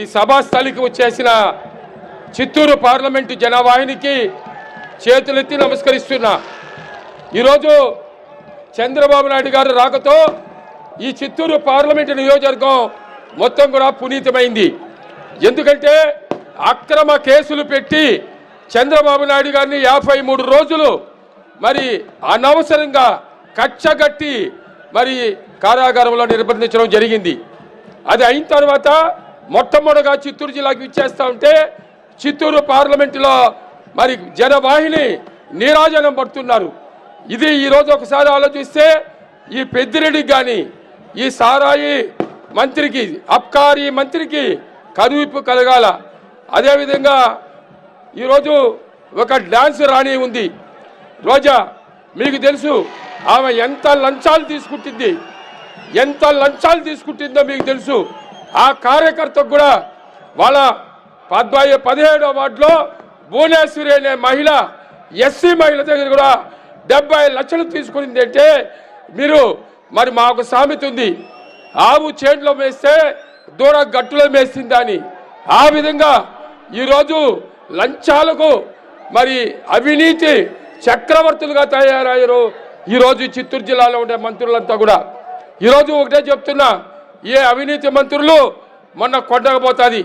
ఈ సభాస్థలికి వచ్చేసిన చిత్తూరు పార్లమెంటు జనవాహినికి చేతులెత్తి నమస్కరిస్తున్నా. ఈరోజు చంద్రబాబు నాయుడు గారు రాకతో ఈ చిత్తూరు పార్లమెంటు నియోజకవర్గం మొత్తం కూడా పునీతమైంది. ఎందుకంటే అక్రమ కేసులు పెట్టి చంద్రబాబు నాయుడు గారిని యాభై మూడు రోజులు మరి అనవసరంగా కచ్చగట్టి మరి కారాగారంలో నిర్బంధించడం జరిగింది. అది అయిన తర్వాత మొట్టమొదటిగా చిత్తూరు జిల్లాకి ఇచ్చేస్తా ఉంటే చిత్తూరు పార్లమెంటులో మరి జనవాహిని నీరాజనం పడుతున్నారు. ఇది ఈరోజు ఒకసారి ఆలోచిస్తే ఈ పెద్దిరెడ్డికి కానీ ఈ సారాయి మంత్రికి అబ్కారీ మంత్రికి కరువిప్పు కలగాల. అదేవిధంగా ఈరోజు ఒక డ్యాన్స్ రాణి ఉంది. రోజా మీకు తెలుసు ఆమె ఎంత లంచాలు తీసుకుంటుంది? ఎంత లంచాలు తీసుకుంటుందో మీకు తెలుసు. ఆ కార్యకర్తకు కూడా వాళ్ళ పద్వాయి పదిహేడో వార్డులో భువనేశ్వరి అనే మహిళ ఎస్సీ మహిళ దగ్గర కూడా డెబ్బై లక్షలు తీసుకునింది అంటే మీరు మరి మాకు సామెత ఉంది. ఆవు చేతిలో మేస్తే దూడ గట్టులో మేస్తుందా అని. ఆ విధంగా ఈరోజు లంచాలకు మరి అవినీతి చక్రవర్తులుగా తయారయ్యారు ఈరోజు చిత్తూరు జిల్లాలో ఉండే మంత్రులంతా కూడా. ఈరోజు ఒకటే చెప్తున్నా ఏ అవినీతి మంత్రులు మొన్న కొండకపోతుంది.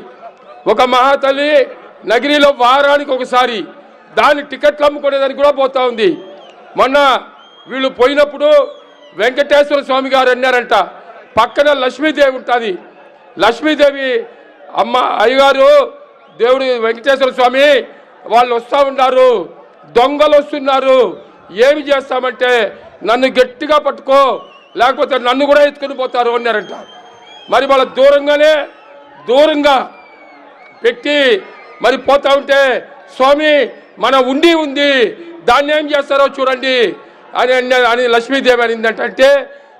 ఒక మహాతల్లి నగిరిలో వారానికి ఒకసారి దాని టికెట్లు అమ్ముకునేదానికి కూడా పోతా ఉంది. మొన్న వీళ్ళు పోయినప్పుడు వెంకటేశ్వర స్వామి గారు అన్నారంట పక్కన లక్ష్మీదేవి ఉంటుంది. లక్ష్మీదేవి అమ్మ అయ్యగారు దేవుడు వెంకటేశ్వర స్వామి వాళ్ళు వస్తూ ఉన్నారు దొంగలు వస్తున్నారు. ఏమి చేస్తామంటే నన్ను గట్టిగా పట్టుకో లేకపోతే నన్ను కూడా ఎత్తుకుని పోతారు అన్నారంట. మరి వాళ్ళ దూరంగానే దూరంగా పెట్టి మరి పోతా ఉంటే స్వామి మన ఉండి ఉంది. దాన్ని ఏం చేస్తారో చూడండి. అని అన్న- అని లక్ష్మీదేవి అని ఏంటంటే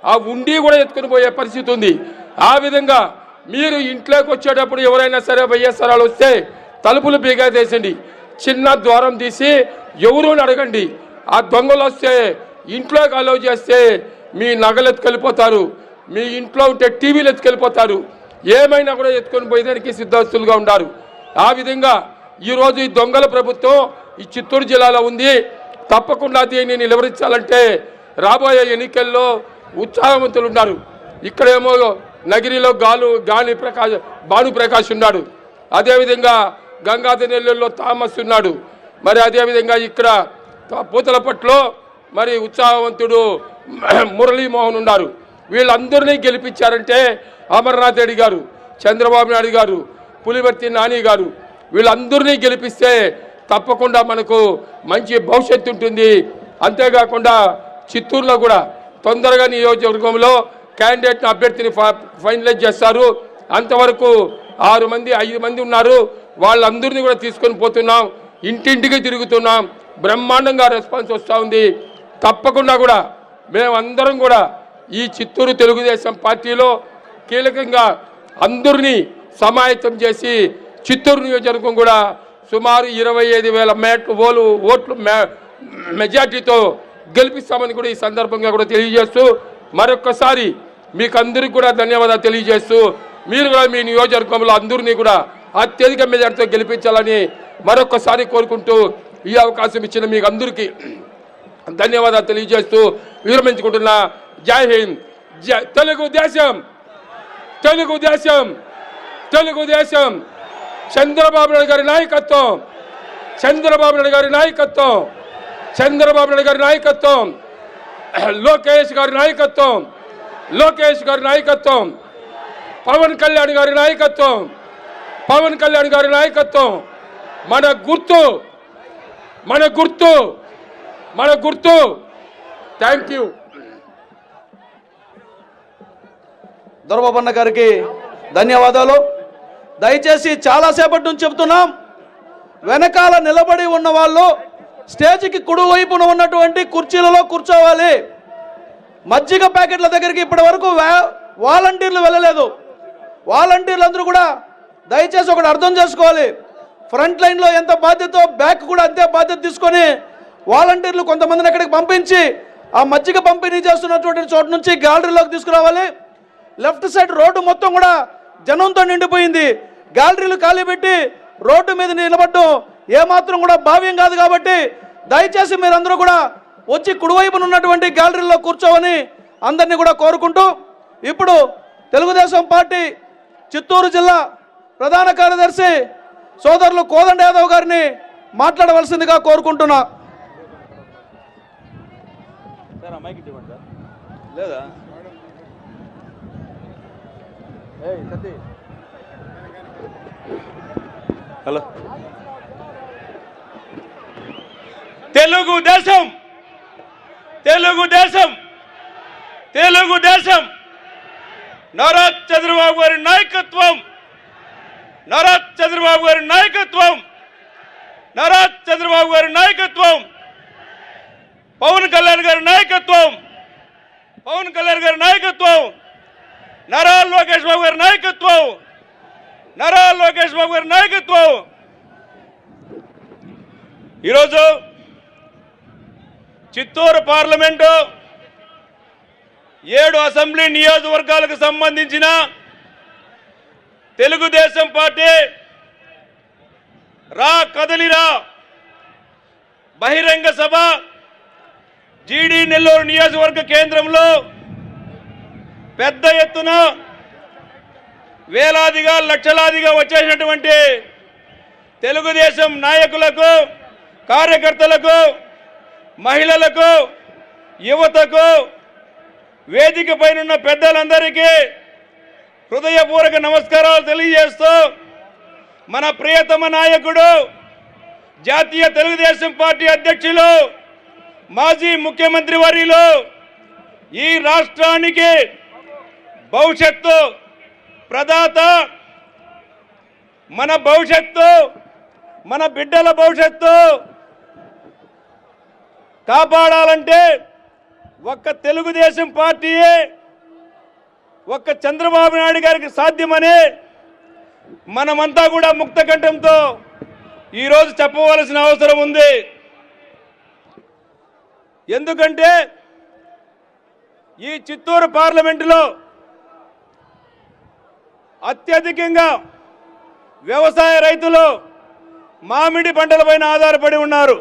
ఆ ఉండి కూడా ఎత్తుకుని పోయే పరిస్థితి ఉంది. ఆ విధంగా మీరు ఇంట్లోకి వచ్చేటప్పుడు ఎవరైనా సరే వైఎస్ఆర్ వస్తే తలుపులు బీగేసేసండి చిన్న ద్వారం తీసి ఎవరు అడగండి ఆ దొంగలు వస్తే ఇంట్లోకి అలౌ చేస్తే మీ నగలు ఎత్తుకెళ్ళిపోతారు మీ ఇంట్లో ఉంటే టీవీలు ఎత్తుకెళ్ళిపోతారు. ఏమైనా కూడా ఎత్తుకొని పోయేదానికి సిద్ధస్తులుగా ఉన్నారు ఆ విధంగా ఈరోజు ఈ దొంగల ప్రభుత్వం ఈ చిత్తూరు జిల్లాలో ఉంది. తప్పకుండా దీన్ని నిలవరించాలంటే రాబోయే ఎన్నికల్లో ఉత్సాహవంతులు ఉన్నారు. ఇక్కడేమో నగిరిలో గాలు గాలి ప్రకాష్ భాను ప్రకాష్ ఉన్నాడు. అదేవిధంగా గంగాధర నెల్లూరులో థామస్ ఉన్నాడు. మరి అదేవిధంగా ఇక్కడ పూతలపట్లో మరి ఉత్సాహవంతుడు మురళీమోహన్ ఉన్నారు. వీళ్ళందరినీ గెలిపించారంటే అమర్నాథ్ రెడ్డి గారు చంద్రబాబు నాయుడు గారు పులివర్తి నాని గారు వీళ్ళందరినీ గెలిపిస్తే తప్పకుండా మనకు మంచి భవిష్యత్తు ఉంటుంది. అంతేకాకుండా చిత్తూరులో కూడా తొందరగా నియోజకవర్గంలో క్యాండిడేట్ అభ్యర్థిని ఫైనలైజ్ చేస్తారు. అంతవరకు ఆరు మంది ఐదు మంది ఉన్నారు. వాళ్ళందరినీ కూడా తీసుకొని పోతున్నాం. ఇంటింటికి తిరుగుతున్నాం. బ్రహ్మాండంగా రెస్పాన్స్ వస్తూ ఉంది. తప్పకుండా కూడా మేమందరం కూడా ఈ చిత్తూరు తెలుగుదేశం పార్టీలో కీలకంగా అందరినీ సమాయత్తం చేసి చిత్తూరు నియోజకవర్గం కూడా సుమారు ఇరవై ఐదు వేల మేట్లు ఓలు ఓట్లు మెజార్టీతో గెలిపిస్తామని కూడా ఈ సందర్భంగా కూడా తెలియజేస్తూ మరొక్కసారి మీకు అందరికీ కూడా ధన్యవాదాలు తెలియజేస్తూ మీరు కూడా మీ నియోజకవర్గంలో అందరినీ కూడా అత్యధిక మెజార్టీతో గెలిపించాలని మరొకసారి కోరుకుంటూ ఈ అవకాశం ఇచ్చిన మీకు అందరికీ ధన్యవాదాలు తెలియజేస్తూ విరమించుకుంటున్నా జై హింద్ జై తెలుగుదేశం తెలుగుదేశం తెలుగుదేశం చంద్రబాబు నాయుడు గారి నాయకత్వం చంద్రబాబు నాయుడు గారి నాయకత్వం చంద్రబాబు నాయుడు గారి నాయకత్వం లోకేష్ గారి నాయకత్వం లోకేష్ గారి నాయకత్వం పవన్ కళ్యాణ్ గారి నాయకత్వం పవన్ కళ్యాణ్ గారి నాయకత్వం మన గుర్తు మన గుర్తు మన గుర్తు థ్యాంక్ యూ దొరబాబన్న గారికి ధన్యవాదాలు. దయచేసి చాలాసేపటి నుంచి చెప్తున్నాం వెనకాల నిలబడి ఉన్న వాళ్ళు స్టేజ్కి కుడివైపున ఉన్నటువంటి కుర్చీలలో కూర్చోవాలి. మజ్జిగ ప్యాకెట్ల దగ్గరికి ఇప్పటి వరకు వాలంటీర్లు వెళ్ళలేదు. వాలంటీర్లు అందరూ కూడా దయచేసి ఒకటి అర్థం చేసుకోవాలి. ఫ్రంట్ లైన్లో ఎంత బాధ్యత బ్యాక్ కూడా అంతే బాధ్యత తీసుకొని వాలంటీర్లు కొంతమందిని అక్కడికి పంపించి ఆ మజ్జిగ పంపిణీ చేస్తున్నటువంటి చోటు నుంచి గ్యాలరీలోకి తీసుకురావాలి. లెఫ్ట్ సైడ్ రోడ్డు మొత్తం కూడా జనంతో నిండిపోయింది. గ్యాలరీలు ఖాళీ పెట్టి రోడ్డు మీద నిలబడడం ఏమాత్రం కూడా భావ్యం కాదు కాబట్టి దయచేసి మీరందరూ కూడా వచ్చి కుడివైపున ఉన్నటువంటి గ్యాలరీలో కూర్చోవని అందరినీ కూడా కోరుకుంటూ ఇప్పుడు తెలుగుదేశం పార్టీ చిత్తూరు జిల్లా ప్రధాన కార్యదర్శి సోదరులు కోదండ యాదవ్ గారిని మాట్లాడవలసిందిగా కోరుకుంటున్నా. లేదా? హలో తెలుగుదేశం తెలుగుదేశం తెలుగుదేశం నారా చంద్రబాబు గారి నాయకత్వం నారా చంద్రబాబు గారి నాయకత్వం నారా చంద్రబాబు గారి నాయకత్వం పవన్ కళ్యాణ్ గారి నాయకత్వం పవన్ కళ్యాణ్ గారి నాయకత్వం నారా లోకేష్ బాబు గారి నాయకత్వం! నారా లోకేష్ బాబు గారి నాయకత్వం! ఈరోజు చిత్తూరు పార్లమెంటు ఏడు అసెంబ్లీ నియోజకవర్గాలకు సంబంధించిన తెలుగుదేశం పార్టీ రా కదలిరా బహిరంగ సభ జీడీ నెల్లూరు నియోజకవర్గ కేంద్రంలో పెద్ద ఎత్తున వేలాదిగా లక్షలాదిగా వచ్చేసినటువంటి తెలుగుదేశం నాయకులకు కార్యకర్తలకు మహిళలకు యువతకు వేదిక పైన పెద్దలందరికీ హృదయపూర్వక నమస్కారాలు తెలియజేస్తూ మన ప్రియతమ నాయకుడు జాతీయ తెలుగుదేశం పార్టీ అధ్యక్షులు మాజీ ముఖ్యమంత్రి వర్యులు ఈ రాష్ట్రానికి భవిష్యత్తు ప్రదాత మన భవిష్యత్తు మన బిడ్డల భవిష్యత్తు కాపాడాలంటే ఒక్క తెలుగుదేశం పార్టీయే ఒక్క చంద్రబాబు నాయుడు గారికి సాధ్యమని మనమంతా కూడా ముక్త కంఠంతో ఈరోజు చెప్పవలసిన అవసరం ఉంది. ఎందుకంటే ఈ చిత్తూరు పార్లమెంటులో అత్యధికంగా వ్యవసాయ రైతులు మామిడి పంటలపైన ఆధారపడి ఉన్నారు.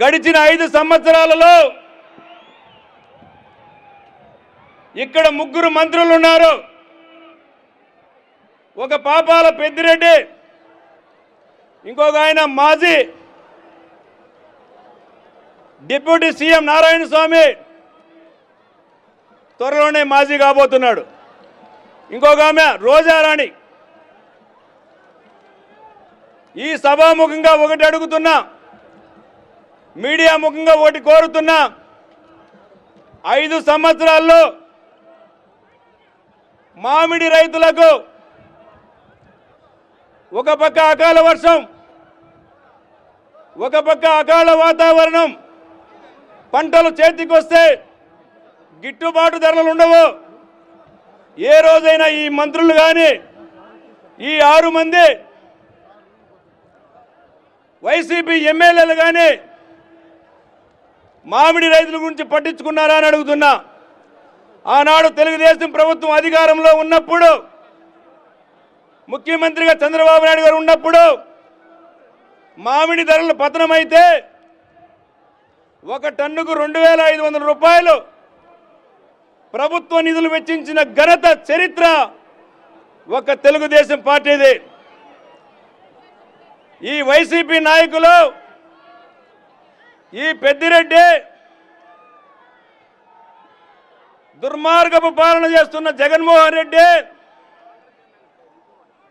గడిచిన ఐదు సంవత్సరాలలో ఇక్కడ ముగ్గురు మంత్రులు ఉన్నారు. ఒక పాపాల పెద్దిరెడ్డి ఇంకొక ఆయన మాజీ డిప్యూటీ సీఎం నారాయణ స్వామి త్వరలోనే మాజీ కాబోతున్నాడు. ఇంకొక ఆమె రోజారాణి ఈ సభాముఖంగా ఒకటి అడుగుతున్నా మీడియా ముఖంగా ఒకటి కోరుతున్నా ఐదు సంవత్సరాల్లో మామిడి రైతులకు ఒక పక్క అకాల వర్షం ఒక పక్క అకాల వాతావరణం పంటలు చేతికొస్తే గిట్టుబాటు ధరలు ఉండవు. ఏ రోజైనా ఈ మంత్రులు కానీ ఈ ఆరు మంది వైసీపీ ఎమ్మెల్యేలు కానీ మామిడి రైతుల గురించి పట్టించుకున్నారా అని అడుగుతున్నా. ఆనాడు తెలుగుదేశం ప్రభుత్వం అధికారంలో ఉన్నప్పుడు ముఖ్యమంత్రిగా చంద్రబాబు నాయుడు గారు ఉన్నప్పుడు మామిడి ధరలు పతనమైతే ఒక టన్నుకు రెండు వేల ఐదు వందల రూపాయలు ప్రభుత్వ నిధులు వెచ్చించిన ఘనత చరిత్ర ఒక తెలుగుదేశం పార్టీది. ఈ వైసీపీ నాయకులు ఈ పెద్దిరెడ్డి దుర్మార్గపు పాలన చేస్తున్న జగన్మోహన్ రెడ్డి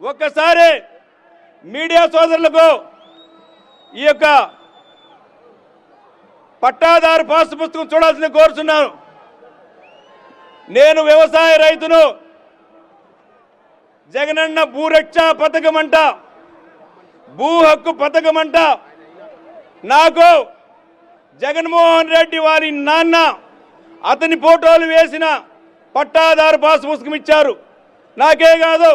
ఒక్కసారి మీడియా సోదరులకు ఈ యొక్క పట్టాదారు పాస్ పుస్తకం చూడాల్సింది కోరుతున్నాను నేను వ్యవసాయ రైతును. జగనన్న భూరక్ష పథకం అంట భూ హక్కు పథకం అంట నాకు జగన్మోహన్ రెడ్డి వారి నాన్న అతని ఫోటోలు వేసిన పట్టాదారు పాస్ పుస్తకం ఇచ్చారు. నాకే కాదు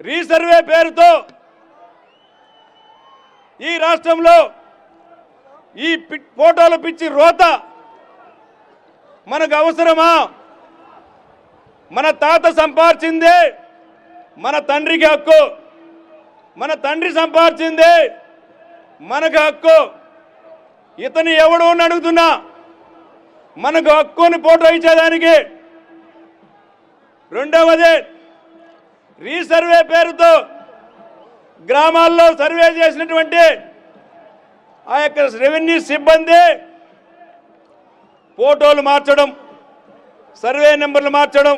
రీసర్వే పేరుతో ఈ రాష్ట్రంలో ఈ పి- ఫోటోలు పిచ్చి రోత మనకు అవసరమా? మన తాత సంపాదించిందే మన తండ్రికి హక్కు. మన తండ్రి సంపాదించిందే మనకు హక్కు. ఇతను ఎవడు అని అడుగుతున్నా. మనకు హక్కుని ఫోటో ఇచ్చేదానికి. రెండవది రీసర్వే పేరుతో గ్రామాల్లో సర్వే చేసినటువంటి ఆ యొక్క రెవెన్యూ సిబ్బంది ఫోటోలు మార్చడం సర్వే నెంబర్లు మార్చడం